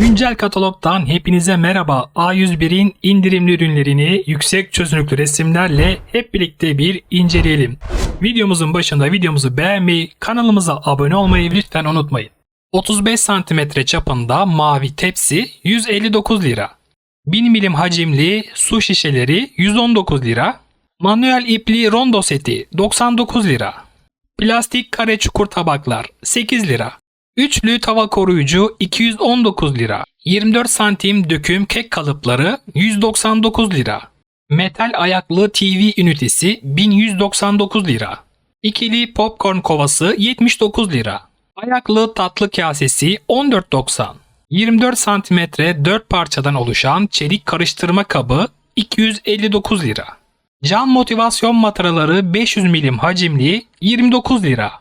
Güncel katalogdan hepinize merhaba. A101'in indirimli ürünlerini yüksek çözünürlüklü resimlerle hep birlikte bir inceleyelim. Videomuzun başında videomuzu beğenmeyi, kanalımıza abone olmayı lütfen unutmayın. 35 cm çapında mavi tepsi 159 lira. 1000 milim hacimli su şişeleri 119 lira. Manuel ipli rondo seti 99 lira. Plastik kare çukur tabaklar 8 lira. Üçlü tava koruyucu 219 lira. 24 santim döküm kek kalıpları 199 lira. Metal ayaklı TV ünitesi 1199 lira. İkili popcorn kovası 79 lira. Ayaklı tatlı kasesi 14.90. 24 santimetre 4 parçadan oluşan çelik karıştırma kabı 259 lira. Cam motivasyon mataraları 500 milim hacimli 29 lira.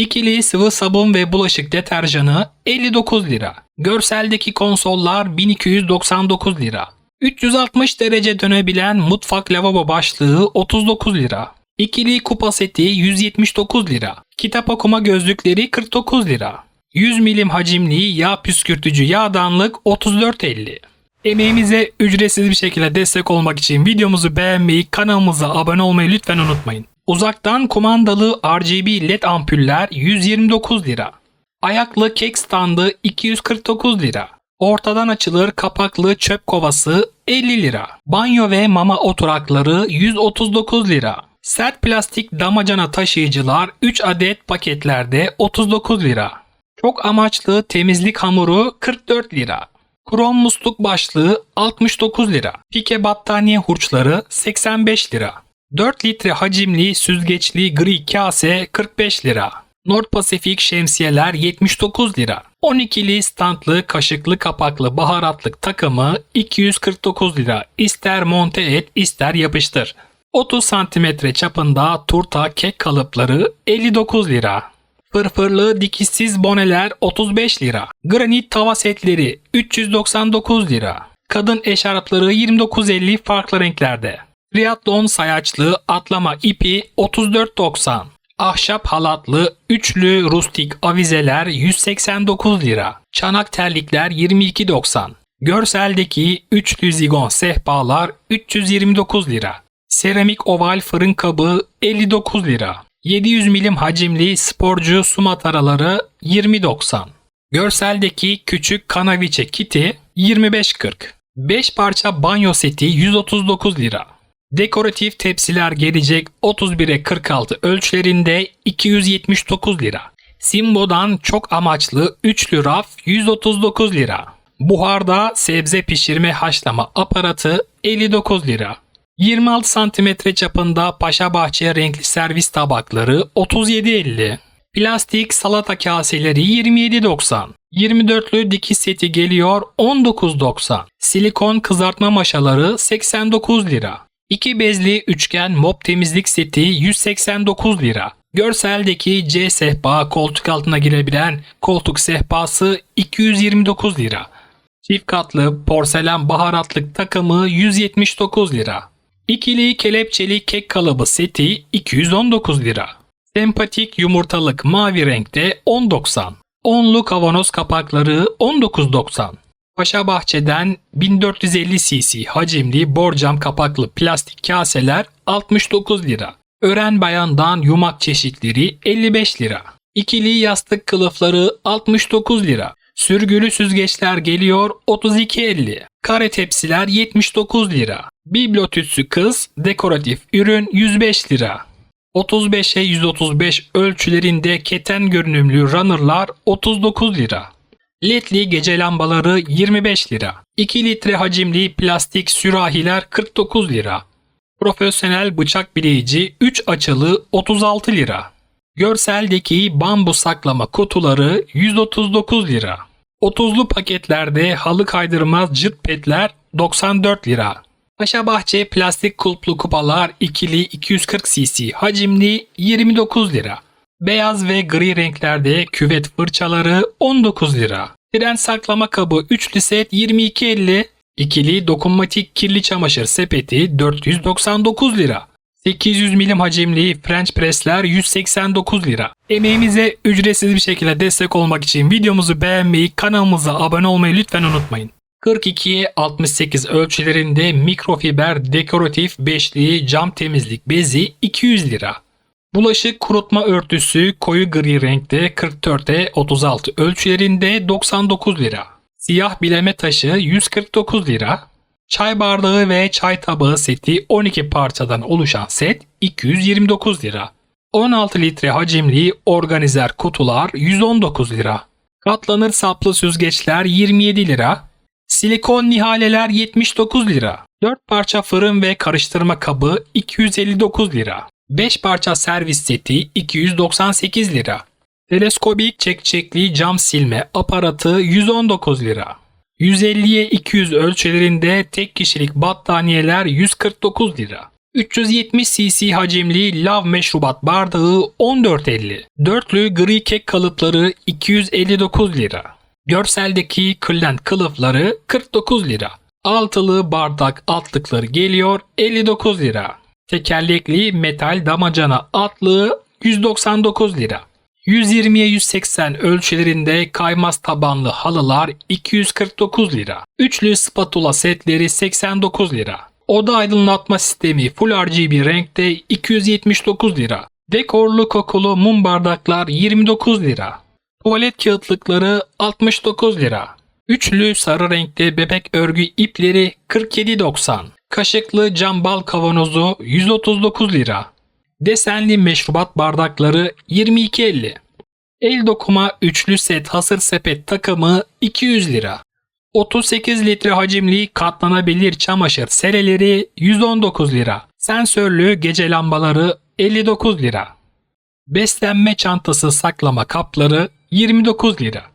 İkili sıvı sabun ve bulaşık deterjanı 59 lira. Görseldeki konsollar 1299 lira. 360 derece dönebilen mutfak lavabo başlığı 39 lira. İkili kupa seti 179 lira. Kitap okuma gözlükleri 49 lira. 100 milim hacimli yağ püskürtücü yağdanlık 34.50. Emeğimize ücretsiz bir şekilde destek olmak için videomuzu beğenmeyi, kanalımıza abone olmayı lütfen unutmayın. Uzaktan kumandalı RGB LED ampuller 129 lira. Ayaklı kek standı 249 lira. Ortadan açılır kapaklı çöp kovası 50 lira. Banyo ve mama oturakları 139 lira. Sert plastik damacana taşıyıcılar 3 adet paketlerde 39 lira. Çok amaçlı temizlik hamuru 44 lira. Krom musluk başlığı 69 lira. Pike battaniye hurçları 85 lira. 4 litre hacimli süzgeçli gri kase 45 lira. Nord Pasifik şemsiyeler 79 lira. 12'li standlı kaşıklı kapaklı baharatlık takımı 249 lira. İster monte et ister yapıştır. 30 santimetre çapında turta kek kalıpları 59 lira. Fırfırlı dikişsiz boneler 35 lira. Granit tava setleri 399 lira. Kadın eşarpları 29.50 farklı renklerde. Triathlon sayaçlı atlama ipi 34.90. Ahşap halatlı üçlü rustik avizeler 189 lira. Çanak terlikler 22.90. Görseldeki üçlü zigon sehpalar 329 lira. Seramik oval fırın kabı 59 lira. 700 milim hacimli sporcu su mataraları 20.90. Görseldeki küçük kanaviçe kiti 25.40. 5 parça banyo seti 139 lira. Dekoratif tepsiler gelecek 31'e 46 ölçülerinde 279 lira. Simbo'dan çok amaçlı üçlü raf 139 lira. Buharda sebze pişirme haşlama aparatı 59 lira. 26 cm çapında Paşa Bahçe renkli servis tabakları 37.50. Plastik salata kaseleri 27.90. 24'lü dikiş seti geliyor 19.90. Silikon kızartma maşaları 89 lira. 2 bezli üçgen mop temizlik seti 189 lira. Görseldeki C sehpa koltuk altına girebilen koltuk sehpası 229 lira. Çift katlı porselen baharatlık takımı 179 lira. İkili kelepçeli kek kalıbı seti 219 lira. Sempatik yumurtalık mavi renkte 10.90. Onlu kavanoz kapakları 19.90. Paşa Bahçe'den 1450 cc hacimli borcam kapaklı plastik kaseler 69 lira. Ören bayandan yumak çeşitleri 55 lira. İkili yastık kılıfları 69 lira. Sürgülü süzgeçler geliyor 32.50. Kare tepsiler 79 lira. Bibliotütsü kız dekoratif ürün 105 lira. 35'e 135 ölçülerinde keten görünümlü runner'lar 39 lira. LED'li gece lambaları 25 lira. 2 litre hacimli plastik sürahiler 49 lira. Profesyonel bıçak bileyici 3 açılı 36 lira. Görseldeki bambu saklama kutuları 139 lira. 30'lu paketlerde halı kaydırmaz cırt petler 94 lira. Paşa Bahçe plastik kulplu kupalar ikili 240 cc hacimli 29 lira. Beyaz ve gri renklerde küvet fırçaları 19 lira. Tren saklama kabı üçlü set 22.50. İkili dokunmatik kirli çamaşır sepeti 499 lira. 800 milim hacimli French pressler 189 lira. Emeğimize ücretsiz bir şekilde destek olmak için videomuzu beğenmeyi, kanalımıza abone olmayı lütfen unutmayın. 42'ye 68 ölçülerinde mikrofiber dekoratif beşli cam temizlik bezi 200 lira. Bulaşık kurutma örtüsü koyu gri renkte 44'e 36 ölçülerinde 99 lira. Siyah bileme taşı 149 lira. Çay bardağı ve çay tabağı seti 12 parçadan oluşan set 229 lira. 16 litre hacimli organizer kutular 119 lira. Katlanır saplı süzgeçler 27 lira. Silikon nihaleler 79 lira. 4 parça fırın ve karıştırma kabı 259 lira. 5 parça servis seti 298 lira. Teleskobik çekçekli cam silme aparatı 119 lira. 150'ye 200 ölçülerinde tek kişilik battaniyeler 149 lira. 370 cc hacimli lav meşrubat bardağı 14.50. Dörtlü gri kek kalıpları 259 lira. Görseldeki kırlent kılıfları 49 lira. Altılı bardak altlıkları geliyor 59 lira. Tekerlekli metal damacana atlığı 199 lira. 120'ye 180 ölçülerinde kaymaz tabanlı halılar 249 lira. Üçlü spatula setleri 89 lira. Oda aydınlatma sistemi Full RGB renkte 279 lira. Dekorlu kokulu mum bardaklar 29 lira. Tuvalet kağıtlıkları 69 lira. Üçlü sarı renkte bebek örgü ipleri 47.90. Kaşıklı cam bal kavanozu 139 lira. Desenli meşrubat bardakları 22.50. El dokuma üçlü set hasır sepet takımı 200 lira. 38 litre hacimli katlanabilir çamaşır sereleri 119 lira. Sensörlü gece lambaları 59 lira. Beslenme çantası saklama kapları 29 lira.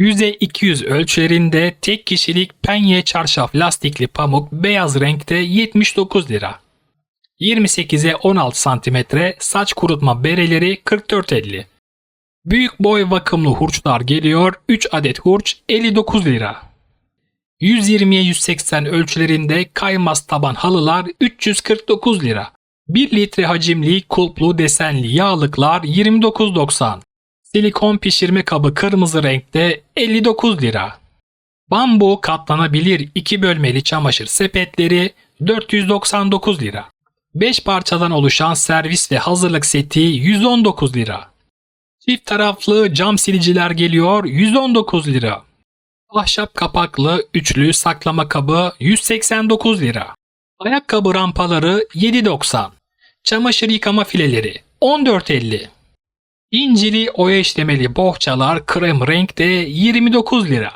100'e 200 ölçülerinde tek kişilik penye çarşaf lastikli pamuk beyaz renkte 79 lira. 28'e 16 cm saç kurutma bereleri 44.50. Büyük boy vakumlu hurçlar geliyor 3 adet hurç 59 lira. 120'ye 180 ölçülerinde kaymaz taban halılar 349 lira. 1 litre hacimli kulplu desenli yağlıklar 29.90. Silikon pişirme kabı kırmızı renkte 59 lira. Bambu katlanabilir 2 bölmeli çamaşır sepetleri 499 lira. 5 parçadan oluşan servis ve hazırlık seti 119 lira. Çift taraflı cam siliciler geliyor 119 lira. Ahşap kapaklı üçlü saklama kabı 189 lira. Ayakkabı rampaları 7.90. Çamaşır yıkama fileleri 14.50. İncili oya işlemeli bohçalar krem renkte 29 lira.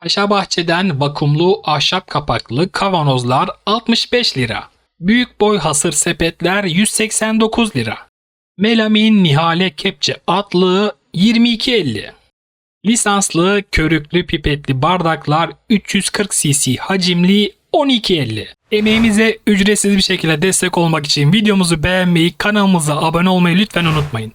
Paşa Bahçe'den vakumlu ahşap kapaklı kavanozlar 65 lira. Büyük boy hasır sepetler 189 lira. Melamin Nihale Kepçe atlığı 22.50. Lisanslı körüklü pipetli bardaklar 340 cc hacimli 12.50. Emeğimize ücretsiz bir şekilde destek olmak için videomuzu beğenmeyi, kanalımıza abone olmayı lütfen unutmayın.